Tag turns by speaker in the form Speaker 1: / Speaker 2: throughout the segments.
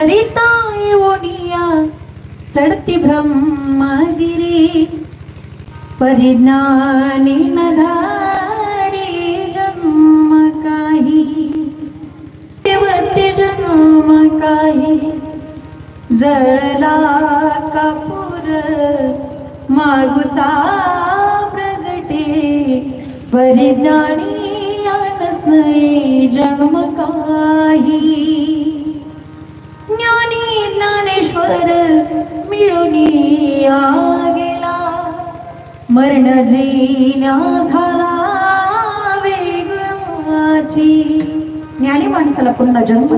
Speaker 1: हरिताय ओडिया चढती ब्रह्मगिरी परिज्ञानी नधारी जन्म काही देवते जन्म काही जळला कापूर मागुता प्रगटे परिज्ञानी आनसई जन्म काही ईश्वर मिळून गेला. मरण जीना झाला वेगळाची. ज्ञानी माणसाला पुन्हा जन्म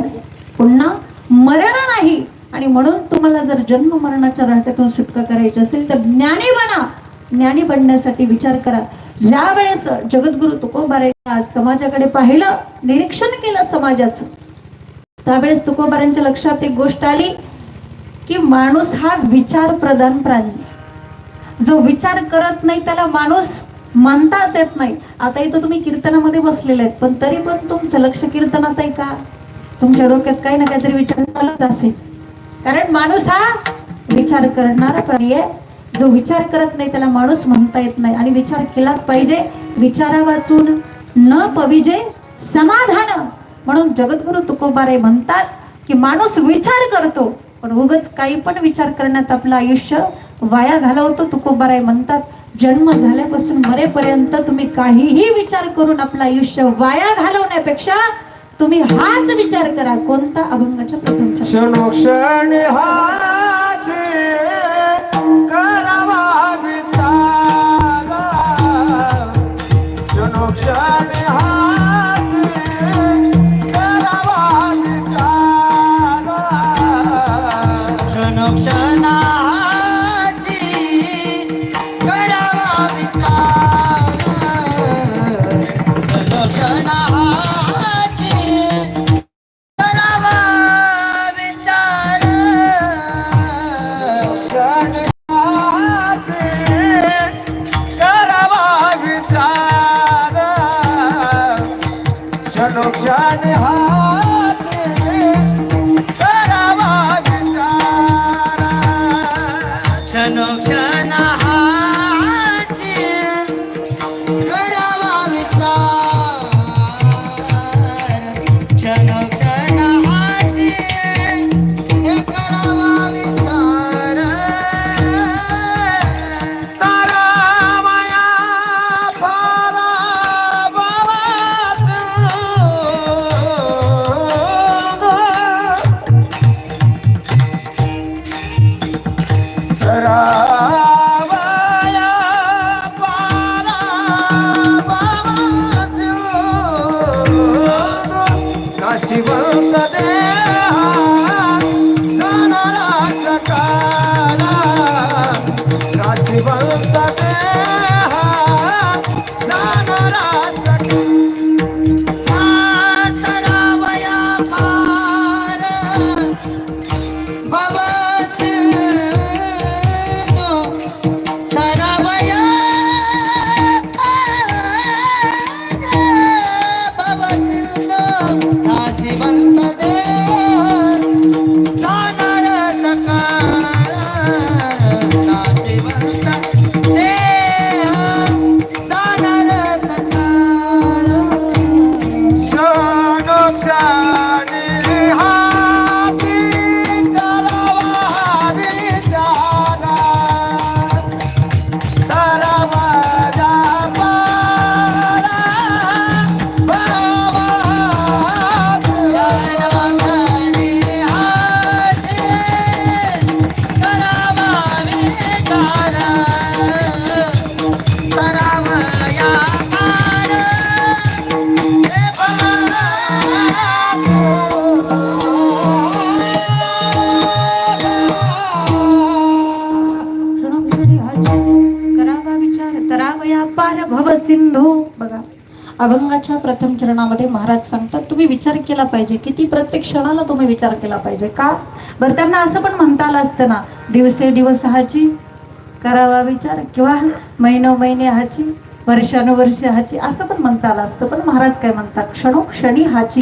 Speaker 1: पुन्हा मरण नाही. आणि म्हणून तुम्हाला जर जन्म मरणाच्या राहत्यातून सुटका करायची असेल तर ज्ञानी बना. ज्ञानी बनण्यासाठी विचार करा. ज्या वेळेस जगद्गुरु तुकोबारांनी आज समाजाकडे पाहिलं निरीक्षण केलं समाजाचं त्यावेळेस तुकोबारांच्या लक्षात एक गोष्ट आली. की माणूस हा विचार प्रधान प्राणी जो विचार करत नाही त्याला माणूस म्हणताच येत नाही. आता इथं तुम्ही कीर्तनामध्ये बसलेले आहेत पण तरी पण तुमचं लक्ष कीर्तनात आहे का? तुमच्या डोक्यात काही ना काहीतरी विचार चालत असेल. कारण माणूस हा विचार करणारा प्राणी आहे. जो विचार करत नाही त्याला माणूस म्हणता येत नाही. आणि विचार केलाच पाहिजे विचारा वाचून न पविजे समाधान. म्हणून जगद्गुरु तुकोबारे म्हणतात की माणूस विचार करतो पण उगच काही पण विचार करण्यात आपलं आयुष्य वाया घालवतो तुकोबाराय म्हणतात जन्म झाल्यापासून मरेपर्यंत तुम्ही काहीही विचार करून आपलं आयुष्य वाया घालवण्यापेक्षा तुम्ही हाच विचार करा कोणता अभंगाच्या
Speaker 2: प्रथम करावा विचारा. क्षणोक्षण
Speaker 1: सिंधू बघा अभंगाच्या प्रथम चरणामध्ये महाराज सांगतात तुम्ही विचार केला पाहिजे. किती प्रत्येक क्षणाला तुम्ही विचार केला पाहिजे. का? बरं त्यांना असं पण म्हणता आलं असतं ना दिवसे दिवस हाची करावा विचार किंवा महिनो महिने हाची वर्षानुवर्ष हाची असं पण म्हणता आलं असतं पण महाराज काय म्हणतात? क्षणोक्षणी हाची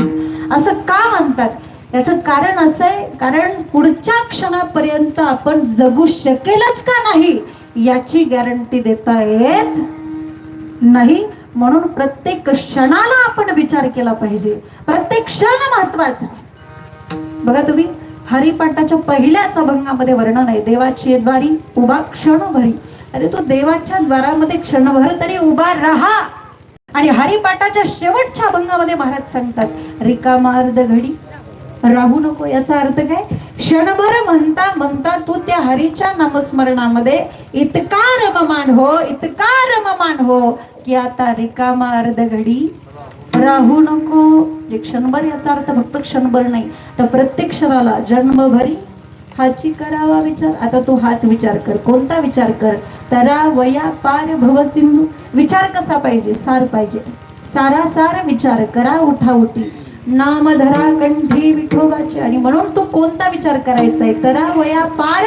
Speaker 1: असं का म्हणतात? याचं कारण असं आहे कारण पुढच्या क्षणापर्यंत आपण जगू शकेलच का नाही याची गॅरंटी देता येत नाही. म्हणून प्रत्येक क्षणाला आपण विचार केला पाहिजे. प्रत्येक क्षण महत्त्वाचा बघा तुम्ही हरिपाठाच्या पहिल्याच अभंगामध्ये वर्णन आहे देवाची द्वारी उभा क्षणभरी. अरे तो देवाच्या द्वारामध्ये क्षणभर तरी उभा राहा. आणि हरिपाठाच्या शेवटच्या अभंगामध्ये महाराज सांगतात रिकामा अर्ध घडी. राहू नको याचा अर्थ काय? क्षणभर म्हणता म्हणता तू त्या हरीच्या नामस्मरणामध्ये इतका रममान हो इतका रममान हो की आता रिकामा अर्ध घडी. राहू नको. क्षणभर याचा अर्थ फक्त क्षणभर नाही तर प्रत्येक क्षणाला जन्मभरी हाची करावा विचार. आता तू हाच विचार कर. कोणता विचार कर? तरा वया पार भव सिंधू. विचार कसा पाहिजे? सार पाहिजे. सारा सार विचार करा उठा उठी. नाम धरा कंठी विठोबाचे. आणि म्हणून तू कोणता विचार करायचा आहे? तरा वया पार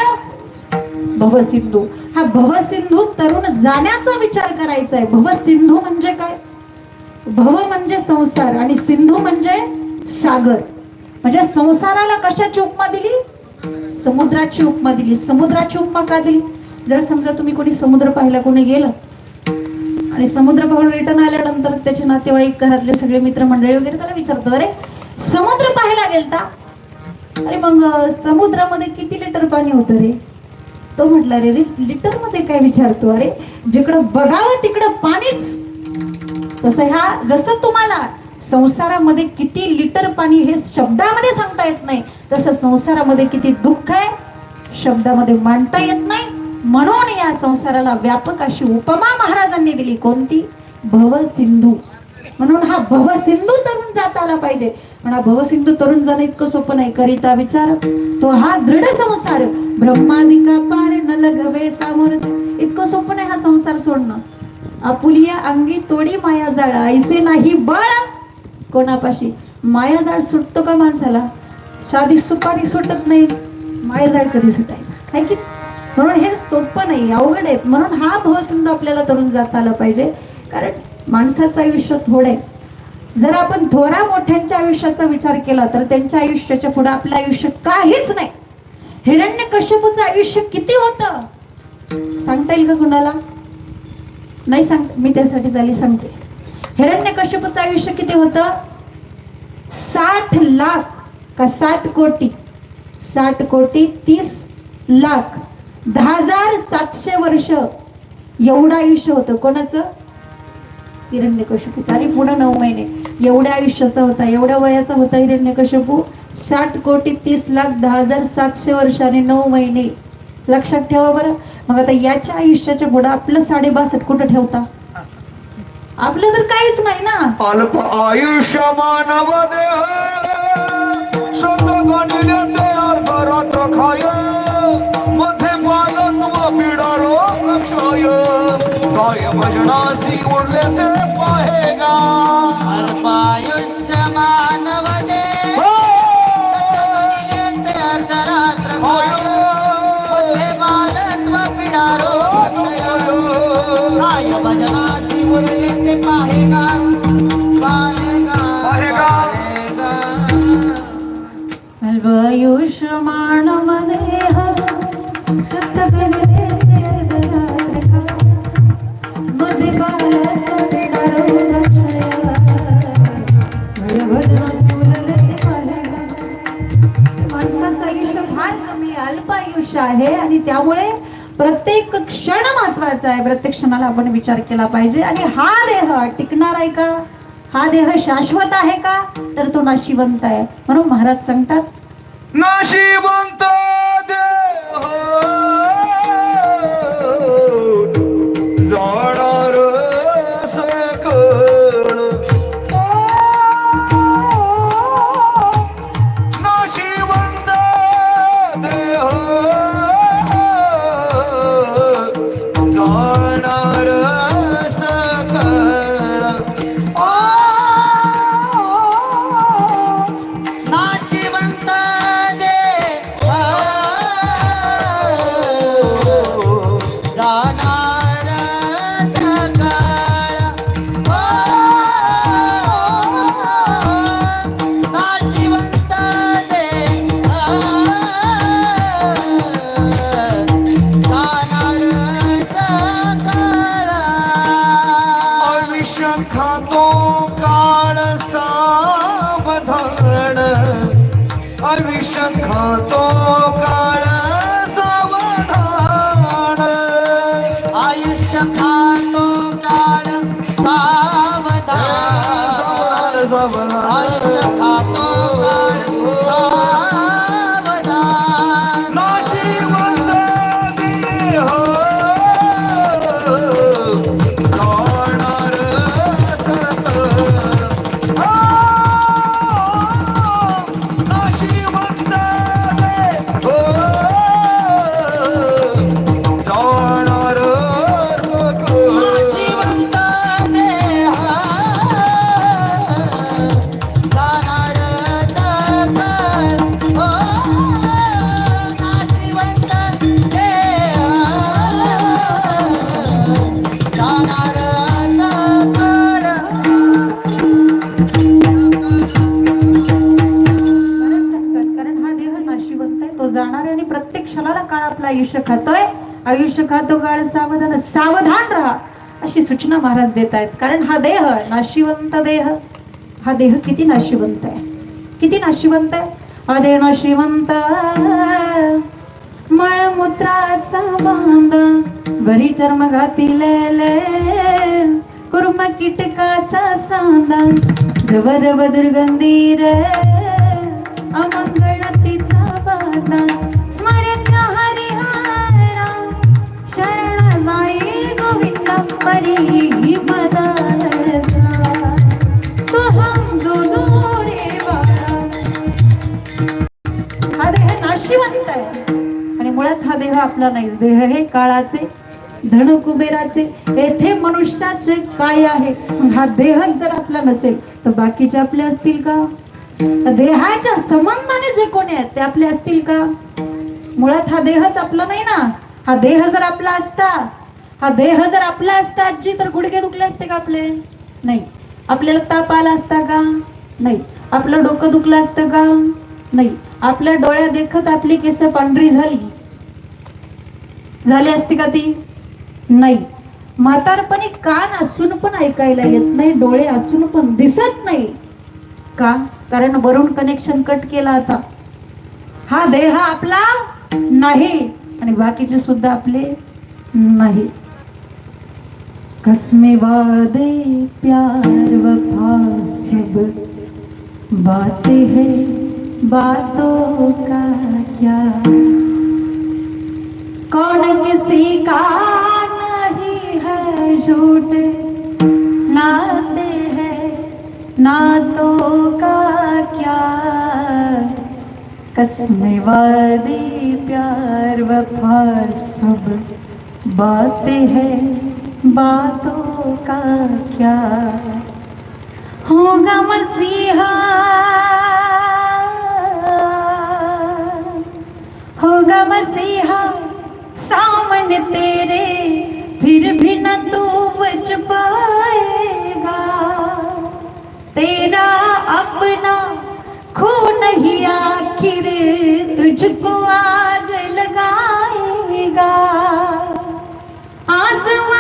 Speaker 1: भवसिंधू हा भवसिंधू तरुण जाण्याचा विचार करायचा आहे. भवसिंधू म्हणजे काय? भव म्हणजे संसार आणि सिंधू म्हणजे सागर. म्हणजे संसाराला कशाची उपमा दिली? समुद्राची उपमा दिली. समुद्राची उपमा का दिली? जर समजा तुम्ही कोणी समुद्र पाहिला कोणी गेलं आणि समुद्र पाहून रिटर्न आल्यानंतर त्याचे नातेवाईक घरातले सगळे मित्र मंडळी वगैरे त्याला विचारतो अरे समुद्र पाहायला गेलता? अरे मग समुद्रामध्ये किती लिटर पाणी होतं रे? तो म्हटला रे लिटरमध्ये काय विचारतो? अरे जिकडं बघावं तिकडं पाणीच. तसं ह्या जसं तुम्हाला संसारामध्ये किती लिटर पाणी हे शब्दामध्ये सांगता येत नाही. तसं संसारामध्ये किती दुःख आहे शब्दामध्ये मांडता येत नाही. म्हणून या संसाराला व्यापक अशी उपमा महाराजांनी दिली. कोणती? भव सिंधू. म्हणून हा भव सिंधू तरुण जाता आला पाहिजे. पण हा भवसिंधू तरुण जाणं इतकं सोपं नाही. करिता विचार तो हा दृढ संसार. ब्रह्मादिका पार न लगवे सामोर इतकं सोपं नाही हा संसार सोडणं. आपुलिया अंगी तोडी माया जाळ. ऐसे नाही बळ. कोणापाशी? माया झाड सुटतो का माणसाला? साधी सुपारी सुटत नाही. माया झाड कधी सुटायचा? आहे की? म्हणून हे सोपं नाही अवघड आहे. म्हणून हा भवसिंधू आपल्याला तरुण जाता आला पाहिजे. कारण माणसाचं आयुष्य थोडं आहे. जर आपण थोरा मोठ्यांच्या आयुष्याचा विचार केला तर त्यांच्या आयुष्याच्या पुढे आपलं आयुष्य काहीच नाही. हिरण्य कश्यपूचं आयुष्य किती होतं? सांगता येईल का कुणाला? नाही सांग मी त्यासाठी झाली सांगते हिरण्य कश्यपूचं आयुष्य किती होतं? साठ लाख का साठ कोटी? साठ कोटी तीस लाख. दहा हजार सातशे वर्ष एवढं आयुष्य होतं. कोणाचं? हिरण्यकशिपू आणि पुढे नऊ महिने. एवढ्या आयुष्याचा होता. एवढ्या वयाचा होता हिरण्यकशिपू साठ कोटी तीस लाख दहा हजार सातशे वर्ष आणि नऊ महिने. लक्षात ठेवा बरं. मग आता याच्या आयुष्याच्या पुढे आपलं साडे बासष्ट कुठं ठेवता? आपलं तर काहीच नाही ना.
Speaker 3: अल्प आयुष्य मानव देह अर्धरात्र खाय. मध्ये क्षय काय भजनासी उरले ते पाहेगा
Speaker 2: अल्पायुष्य मानव दे येते अर्धरात्र बालत्व पिडारो काय पाहेगा.
Speaker 1: अल्पायुष्य माणसाचं आयुष्य फार कमी अल्प आयुष्य आहे आणि त्यामुळे प्रत्येक क्षण महत्त्वाचा आहे. प्रत्येक क्षणाला आपण विचार केला पाहिजे. आणि हा देह टिकणार आहे का? हा देह शाश्वत आहे का? तर तो नाशिवंत आहे. म्हणून महाराज सांगतात
Speaker 3: नाशिवंत!
Speaker 2: आयुष्य
Speaker 1: खातोय. आयुष्य खातो काळ सावधान सावधान राहा. अशी सूचना महाराज देत आहेत कारण हा देह नाशिवंत देह हा देह किती नाशिवंत आहे. किती नाशिवंत आहे? हा देह नाशिवंत. मळमूत्राचा बांध घरी चर्म घातिलेले. कुर्म कीटकाचा सांदा रव दुर्गंधी रे. अमंगळ तिचा बांधा. परी हा देह नाशिवंत आहे. आणि मुळात हा देह आपला नाही. देह हे काळाचे धन कुबेराचे येथे मनुष्याचे काय आहे? मग हा देहच जर आपला नसेल तर बाकीचे आपले असतील का? देहाच्या संबंधाने जे कोणी आहेत ते आपले असतील का? मुळात हा देहच आपला नाही ना. हा देह जर आपला असता हा देह जर आपला असता आजी तर गुडघे दुखले असते का आपले? नाही. आपल्याला ताप आला असता का? नाही. आपलं डोकं दुखलं असतं का? नाही. आपल्या डोळ्या देखत आपली केस पांढरी झाली. झाली असती का ती? नाही. म्हातारपणी कान असून पण ऐकायला येत नाही डोळे असून पण दिसत नाही. का? कारण वरून कनेक्शन कट केला आता. हा देह आपला नाही आणि बाकीचे सुद्धा आपले नाही. कसमे वादे प्यार वफा सब। बातें है बातों का क्या? कौन किसी का नहीं है झूठ? नाते हैं नातों का क्या? कसमें वादे प्यार वफा सब। बातें हैं बातों का क्या? होगा मसीहा। होगा मसीहा, सामने तेरे, फिर भी न तू बच पाएगा। तेरा अपना खून ही आखिर तुझको आग लगाएगा। आसमान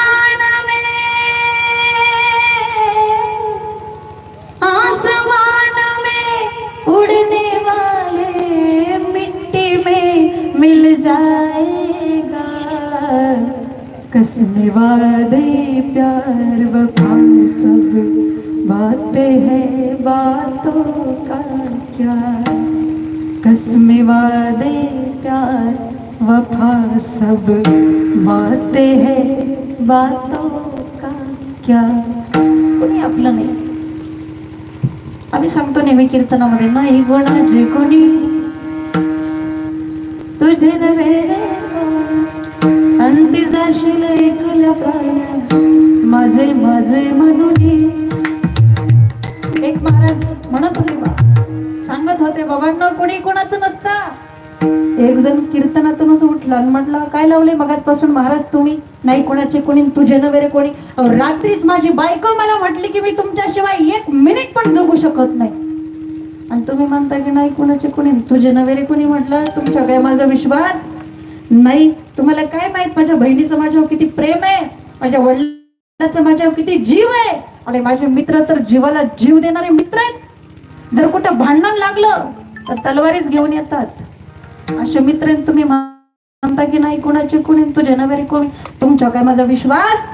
Speaker 1: कसम वादे प्यार वफा सब बातें हैं बातों का क्या? कसम वादे प्यार वफा सब बातें हैं बातों का क्या? कोणी आपलं नाही. आम्ही सांगतो नेहमी कीर्तनामध्ये नाही गुणाचे कोणी माझे माझे म्हणून एक महाराज म्हणत होते बा सांगत होते बाबांना कोणी कोणाचं नसतं. एक जण कीर्तनातूनच उठला आणि म्हटलं काय लावले मगाचपासून महाराज तुम्ही? नाही कोणाचे कोणी तुझे नवेरे कोणी. रात्रीच माझी बायको मला म्हटली की मी तुमच्याशिवाय एक मिनिट पण जगू शकत नाही. आणि तुम्ही म्हणता की नाही कोणाचे कोणी तुझे नवेरे कोणी म्हटलं तुमच्या काय माझा विश्वास? नाही तुम्हाला काय माहीत? माझ्या बहिणीचं माझ्यावर किती प्रेम आहे? माझ्या वडिलाचं माझ्यावर किती जीव आहे? आणि माझे मित्र तर जीवाला जीव देणारे मित्र आहेत. जर कुठं भांडण लागलं तर तलवारीच घेऊन येतात. असे मित्र आहेत तुम्ही म्हणता की नाही कोणाचे कोण आहे, तुझे नवरे कोण? तुमच्या काय माझा विश्वास?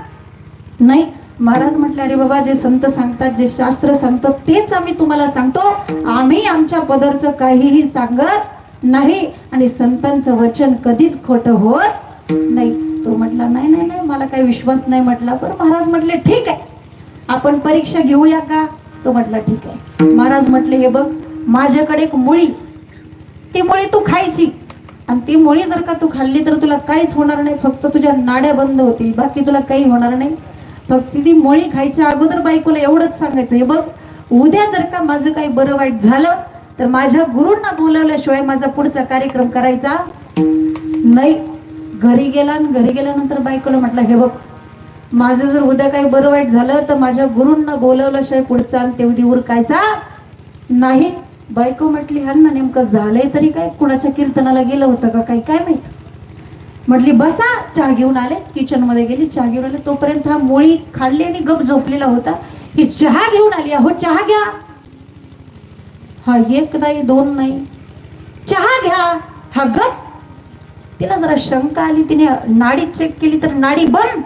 Speaker 1: नाही. महाराज म्हटले अरे बाबा जे संत सांगतात जे शास्त्र सांगतात तेच आम्ही तुम्हाला सांगतो. आम्ही आमच्या पदरचं काहीही सांगत नाही आणि संतांचं वचन कधीच खोटं होत नाही. तो म्हटला नाही नाही नाही मला काही विश्वास नाही म्हटला पण महाराज म्हटले ठीक आहे. आपण परीक्षा घेऊया का? तो म्हटला ठीक आहे. महाराज म्हटले हे बघ माझ्याकडे एक मुळी. ती मुळी तू खायची. आणि ती मुळी जर का तू खाल्ली तर तुला काहीच होणार नाही. फक्त तुझ्या नाड्या बंद होतील. बाकी तुला काही होणार नाही. फक्त ती मुळी खायच्या अगोदर बायकोला एवढंच सांगायचं. हे बघ उद्या जर का माझं काही बरं वाईट झालं तर माझ्या गुरूंना बोलवल्याशिवाय माझा पुढचा कार्यक्रम करायचा नाही. घरी गेला आणि घरी गेल्यानंतर बायकोला म्हटलं हे बघ माझं जर उद्या काही बरं वाईट झालं तर माझ्या गुरूंना बोलवल्याशिवाय पुढचा आणि तेवढी उरकायचा नाही. बायको म्हटली ह्यांना नेमकं झालंय तरी काय? कुणाच्या कीर्तनाला गेलं होतं का काही? काय माहीत? म्हटली बसा चहा घेऊन आले. किचनमध्ये गेली चहा घेऊन आले. तोपर्यंत हा मुळी खाल्ली आणि गप झोपलेला होता. की चहा घेऊन आली अहो चहा घ्या. हा एक नाही दोन नाही. चहा घ्या. हा गप. तिला जरा शंका आली तिने नाडी चेक केली तर नाडी बंद.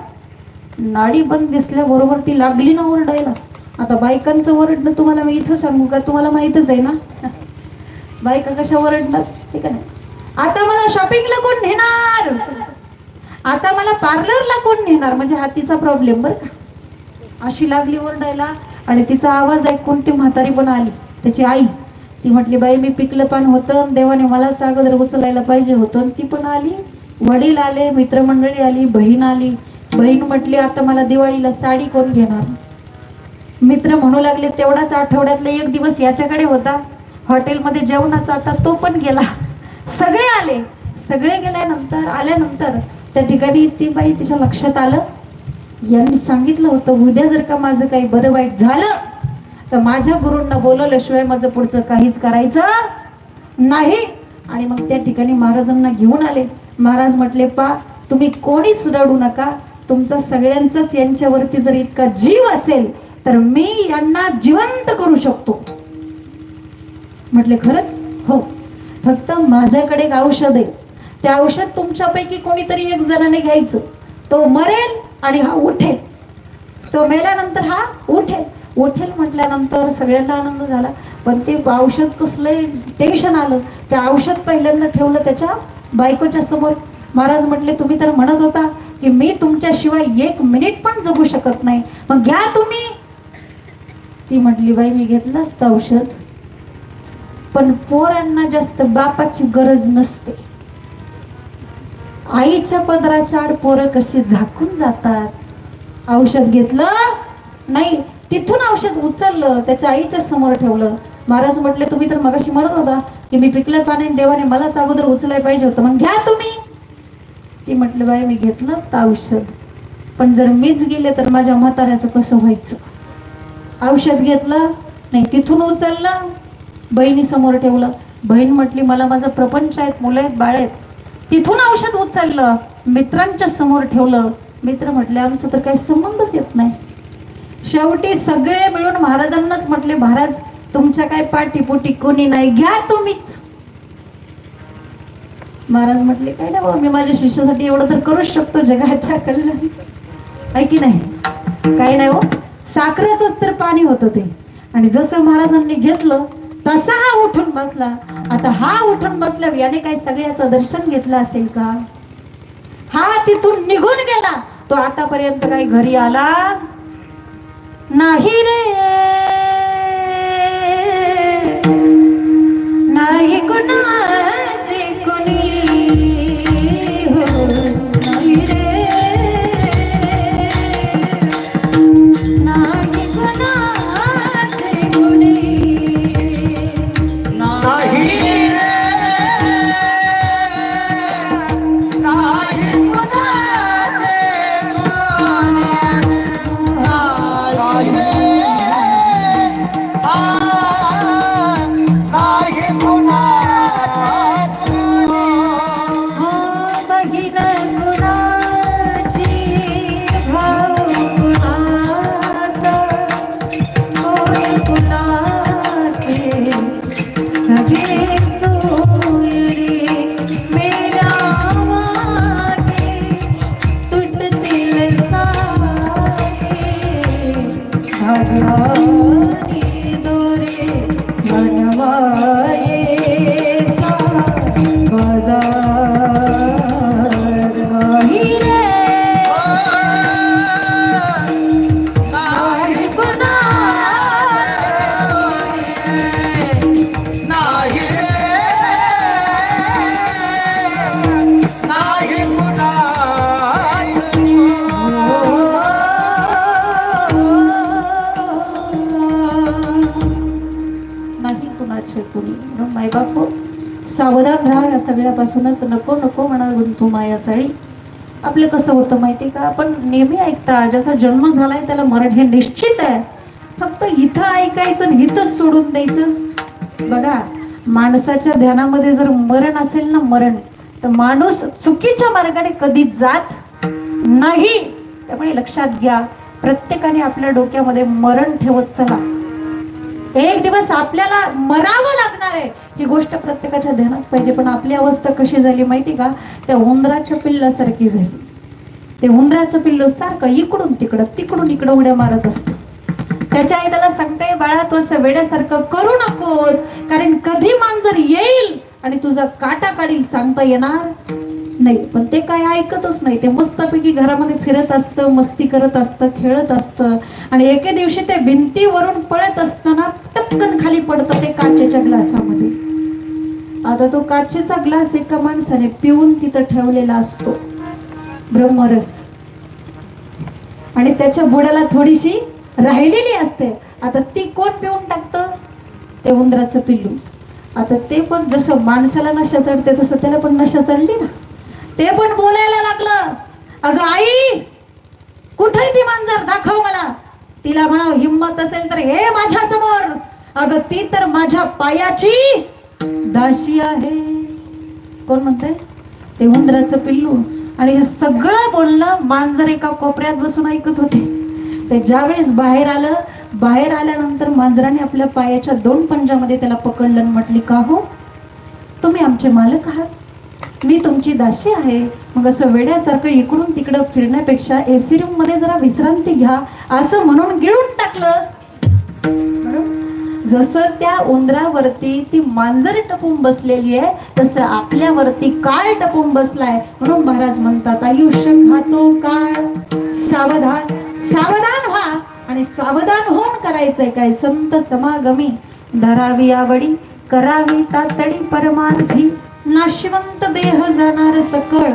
Speaker 1: नाडी बंद दिसल्याबरोबर ती लागली ना ओरडायला. आता बायकांचं ओरडणं तुम्हाला मी इथं सांगू का? तुम्हाला माहितच आहे ना? बायका कशा ओरडणार? ठीक आहे आता मला शॉपिंगला कोण नेणार? आता मला पार्लरला कोण नेणार? म्हणजे हा तिचा प्रॉब्लेम बरं का? अशी लागली ओरडायला आणि तिचा आवाज ऐकून ती म्हातारी पण आली. त्याची आई. ती म्हटली बाई मी पिकलं पान होतं. आणि देवाने मलाच अगोदर उचलायला पाहिजे होतं. आणि ती पण आली. वडील आले मित्रमंडळी आली बहीण आली. बहीण म्हटली आता मला दिवाळीला साडी कोण घेणार. मित्र म्हणू लागले तेवढाच आठवड्यातला एक दिवस याच्याकडे होता. हॉटेलमध्ये जेवणाचा आता तो पण गेला. सगळे आले. सगळे गेल्यानंतर आल्यानंतर त्या ठिकाणी ती बाई तिच्या लक्षात आलं. यांनी सांगितलं होतं उद्या जर का माझं काही बरं वाईट झालं तर माझ्या गुरूंना बोलवल्याशिवाय माझं पुढचं काहीच करायचं नाही. आणि मग त्या ठिकाणी महाराजांना घेऊन आले. महाराज म्हटले पा तुम्ही कोणीच रडू नका. तुमचा सगळ्यांचाच यांच्यावरती जर इतका जीव असेल तर मी यांना जिवंत करू शकतो. म्हटले खरंच? हो. फक्त माझ्याकडे एक औषध आहे. ते औषध तुमच्यापैकी कोणीतरी एक जणाने घ्यायचं. तो मरेल आणि हा उठेल. तो मेल्यानंतर हा उठेल. उठेल म्हटल्यानंतर सगळ्यांना आनंद झाला. पण ते औषध कसलंय टेन्शन आलं. ते औषध पहिल्यांदा ठेवलं त्याच्या बायकोच्या समोर. महाराज म्हटले तुम्ही तर म्हणत होता की मी तुमच्याशिवाय एक मिनिट पण जगू शकत नाही. मग घ्या तुम्ही. ती म्हटली बाई मी घेतलंच तर औषध पण पोरांना जास्त बापाची गरज नसते. आईच्या पदराच्या आड पोरं कशी झाकून जातात? औषध घेतलं? नाही तिथून औषध उचललं त्याच्या आईच्या समोर ठेवलं. महाराज म्हटले तुम्ही तर मगाशी म्हणत होता की मी पिकलं पाणी देवाने मलाच अगोदर उचलाय पाहिजे होतं. मग घ्या तुम्ही. ती म्हटलं बाई मी घेतलंच तर औषध. पण जर मीच गेले तर माझ्या म्हाताऱ्याचं कसं व्हायचं? औषध घेतलं नाही तिथून उचललं बहिणी समोर ठेवलं. बहीण म्हटली मला माझं प्रपंच आहेत मुलं आहेत बाळ आहेत. तिथून औषध उचललं मित्रांच्या समोर ठेवलं. मित्र म्हटले आमचं तर काही संबंधच येत नाही. शेवटी सगळे मिळून महाराजांनाच म्हटले महाराज तुमच्या काय पाठीपोटी कोणी नाही घ्या तुम्हीच. महाराज म्हटले काय नाही मी माझ्या शिष्यासाठी एवढं तर करूच शकतो जगाच्या कल्याण. आहे की नाही? काही नाही हो. साखरेचंच तर पाणी होतं ते. आणि जसं महाराजांनी घेतलं तसा हा उठून बसला. आता हा उठून बसल्यावर याने काय सगळ्याचं दर्शन घेतलं असेल का? हा तिथून निघून गेला. तो आतापर्यंत काही घरी आला नाही रे नाही कुणाचे कुणी মনমা सगळ्यापासूनच नको नको म्हणा गुंतू माया चाळी आपलं कसं होतं माहिती का? आपण नेहमी ऐकता ज्याचा जन्म झालाय त्याला मरण हे निश्चित आहे. फक्त इथं ऐकायचं आणि इथंच सोडून द्यायचं. बघा माणसाच्या ध्यानामध्ये जर मरण असेल ना मरण तर माणूस चुकीच्या मार्गाने कधी जात नाही. त्यामुळे लक्षात घ्या प्रत्येकाने आपल्या डोक्यामध्ये मरण ठेवत चला. एक दिवस आपल्याला मरावं लागणार आहे. ही गोष्ट प्रत्येकाच्या ध्यानात पाहिजे. पण आपली अवस्था कशी झाली माहिती का? त्या उंदराच्या पिल्लासारखी झाली. ते उंदराचं पिल्लू सारखं इकडून तिकडं तिकडून इकडं उड्या मारत असतं. त्याच्या आई त्याला सांगते बाळा तू असं वेड्यासारखं करू नकोस. कारण कधी मांजर येईल आणि तुझा काटा काढील सांगता येणार? नाही पण ते काय ऐकतच नाही. ते मस्तपैकी घरामध्ये फिरत असतं मस्ती करत असतं खेळत असतं. आणि एके दिवशी ते भिंतीवरून पळत असताना टपकन खाली पडतं ते काचेच्या ग्लासामध्ये. आता तो काचेचा ग्लास एका माणसाने पिऊन तिथं ठेवलेला असतो. ब्रह्मरस. आणि त्याच्या बुडाला थोडीशी राहिलेली असते. आता ती कोण पिऊन टाकतं? ते उंदराचं पिल्लू. आता ते पण जसं माणसाला नशा चढते तसं त्याला पण नशा चढली ना. ते पण बोलायला लागलं. अगं आई कुठे ती मांजर? दाखव मला. तिला म्हणाव हिंमत असेल तर हे माझ्यासमोर अगं ती तर माझ्या पायाची दाशी आहे. कोण म्हणते ते उंदराचं पिल्लू. आणि हे सगळं बोलणं मांजर एका कोपऱ्यात बसून ऐकत होते. ते ज्यावेळेस बाहेर आलं बाहेर आल्यानंतर मांजराने आपल्या पायाच्या दोन पंजामध्ये त्याला पकडलं म्हटली का हो तुम्ही आमचे मालक आहात. मी तुमची दाशी आहे. मग असं वेड्यासारखं इकडून तिकडं फिरण्यापेक्षा एसी रूममध्ये जरा विश्रांती घ्या. असं म्हणून गिळून टाकलं. जसं त्या उंदरावरती ती मांजर टपून बसलेली आहे तसं आपल्यावरती काळ टपून बसलाय. म्हणून महाराज म्हणतात आयुष्य घातो काळ सावधान सावधान व्हा. आणि सावधान होऊन करायचंय काय? संत समागमी. धरावी आवडी करावी तातडी परमार्थी. नाशवंत देह जाणार सकळ